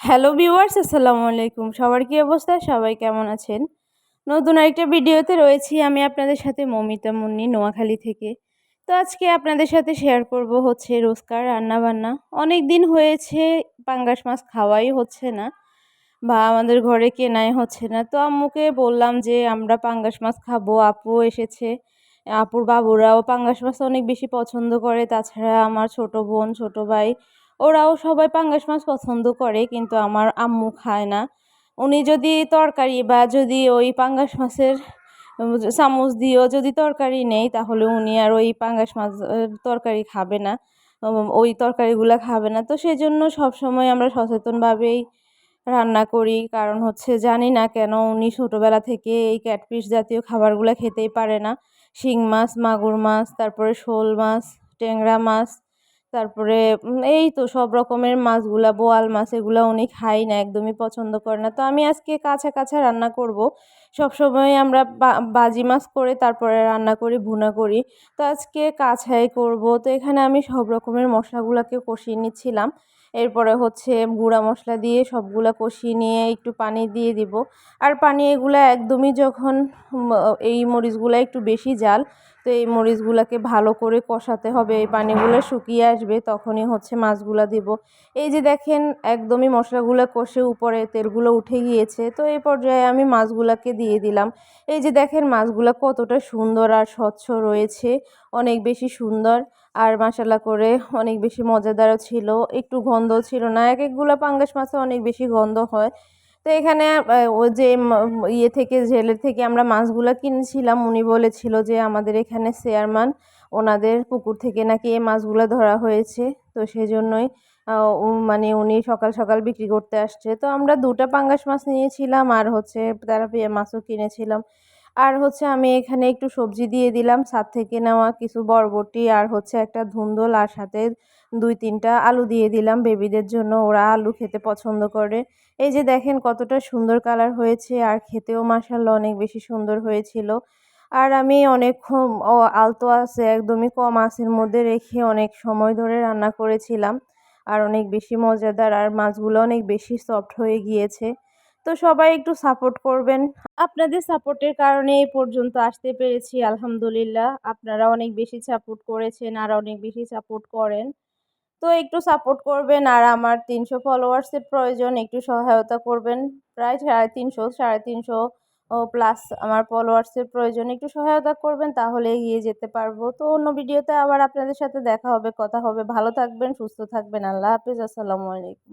Hello viewers আসসালামু আলাইকুম। সবার কী অবস্থা? সবাই কেমন আছেন? নতুন আরেকটা ভিডিওতে রয়েছি আমি আপনাদের সাথে মমিতা মুন্নি নোয়াখালী থেকে। তো আজকে আপনাদের সাথে শেয়ার করব হচ্ছে রোজকার রান্না বান্না অনেক দিন হয়েছে পাঙ্গাস মাছ খাওয়াই হচ্ছে না বা আমাদের ঘরে কেনাই হচ্ছে না। তো আম্মুকে বললাম যে, আমরা পাঙ্গাস মাছ খাব। আপু এসেছে। আপুর বাবুরাও পাঙ্গাস মাছ অনেক বেশি পছন্দ করে। তাছাড়া আমার ছোট বোন, ছোট ভাই ওরাও সবাই পাঙ্গাস মাছ পছন্দ করে, কিন্তু আমার আম্মু খায় না। উনি যদি তরকারি বা যদি ওই পাঙ্গাস মাছের চামচ দিয়েও যদি তরকারি নেই, তাহলে উনি আর ওই পাঙ্গাস মাছ তরকারি খাবে না। ওই তরকারিগুলো খাবে না। তো সেই জন্য সবসময় আমরা সচেতনভাবেই রান্না করি। কারণ হচ্ছে জানি না কেন উনি ছোটোবেলা থেকে এই ক্যাটফিশ জাতীয় খাবারগুলো খেতেই পারে না। শিং মাছ, মাগুর মাছ, তারপরে শোল মাছ, ট্যাংরা মাছ তারপরে এই তো সব রকমের মাছগুলা, বোয়াল মাছ এগুলো উনি খাই না, একদমই পছন্দ করে না। তো আমি আজকে কাছা কাছা রান্না করব। সবসময় আমরা বাজি মাছ করে তারপরে রান্না করি, ভুনা করি। তো আজকে কাছাই করব। তো এখানে আমি সব রকমের মশলাগুলোকে কষিয়ে নিচ্ছিলাম। এরপরে হচ্ছে গুঁড়া মশলা দিয়ে সবগুলো কষিয়ে নিয়ে একটু পানি দিয়ে দিব। আর পানি এগুলো একদমই যখন এই মরিচগুলো একটু বেশি জাল, তো এই মরিচগুলোকে ভালো করে কষাতে হবে। এই পানিগুলো শুকিয়ে আসবে তখনই হচ্ছে মাছগুলো দিব। এই যে দেখেন একদমই মশলাগুলো কষে উপরে তেলগুলো উঠে গিয়েছে, তো এই পর্যায়ে আমি মাছগুলোকে দিয়ে দিলাম। এই যে দেখেন মাছগুলো কতটা সুন্দর আর স্বচ্ছ রয়েছে, অনেক বেশি সুন্দর। আর মশালা করে অনেক বেশি মজাদারও ছিল, একটু গন্ধ ছিল না। এক একগুলো পাঙ্গাস মাছে অনেক বেশি গন্ধ হয়। তো এখানে ও যে ইয়ে থেকে, জেলের থেকে আমরা মাছগুলো কিনেছিলাম, উনি বলেছিল যে আমাদের এখানে চেয়ারম্যান ওনাদের পুকুর থেকে নাকি এই মাছগুলো ধরা হয়েছে। তো সেই জন্যই মানে উনি সকাল সকাল বিক্রি করতে আসছে। তো আমরা দুটা পাঙ্গাস মাছ নিয়েছিলাম আর হচ্ছে তেলাপিয়া মাছও কিনেছিলাম। আর হচ্ছে আমি এখানে একটু সবজি দিয়ে দিলাম, ছাদ থেকে নেওয়া কিছু বরবটি আর হচ্ছে একটা ধুন্দল আর সাথে দুই তিনটা আলু দিয়ে দিলাম বেবিদের জন্য, ওরা আলু খেতে পছন্দ করে। এই যে দেখেন কতটা সুন্দর কালার হয়েছে আর খেতেও মাসাল্লা অনেক বেশি সুন্দর হয়েছিল। আর আমি অনেকক্ষণ আলতো আছে, একদমই কম আঁচের মধ্যে রেখে অনেক সময় ধরে রান্না করেছিলাম। আর অনেক বেশি মজাদার, আর মাছগুলো অনেক বেশি সফট হয়ে গিয়েছে। তো সবাই একটু সাপোর্ট করবেন। আপনাদের সাপোর্টের কারণে এই পর্যন্ত আসতে পেরেছি, আলহামদুলিল্লাহ। আপনারা অনেক বেশি সাপোর্ট করেছেন, আর অনেক বেশি সাপোর্ট করেন। তো একটু সাপোর্ট করবেন আর আমার তিনশো ফলোয়ার্সের প্রয়োজন, একটু সহায়তা করবেন। প্রায় সাড়ে তিনশো সাড়ে তিনশো প্লাস আমার ফলোয়ার্সের প্রয়োজন, একটু সহায়তা করবেন তাহলে এগিয়ে যেতে পারব। তো অন্য ভিডিওতে আবার আপনাদের সাথে দেখা হবে, কথা হবে। ভালো থাকবেন, সুস্থ থাকবেন। আল্লাহ হাফিজ, আসসালামু আলাইকুম।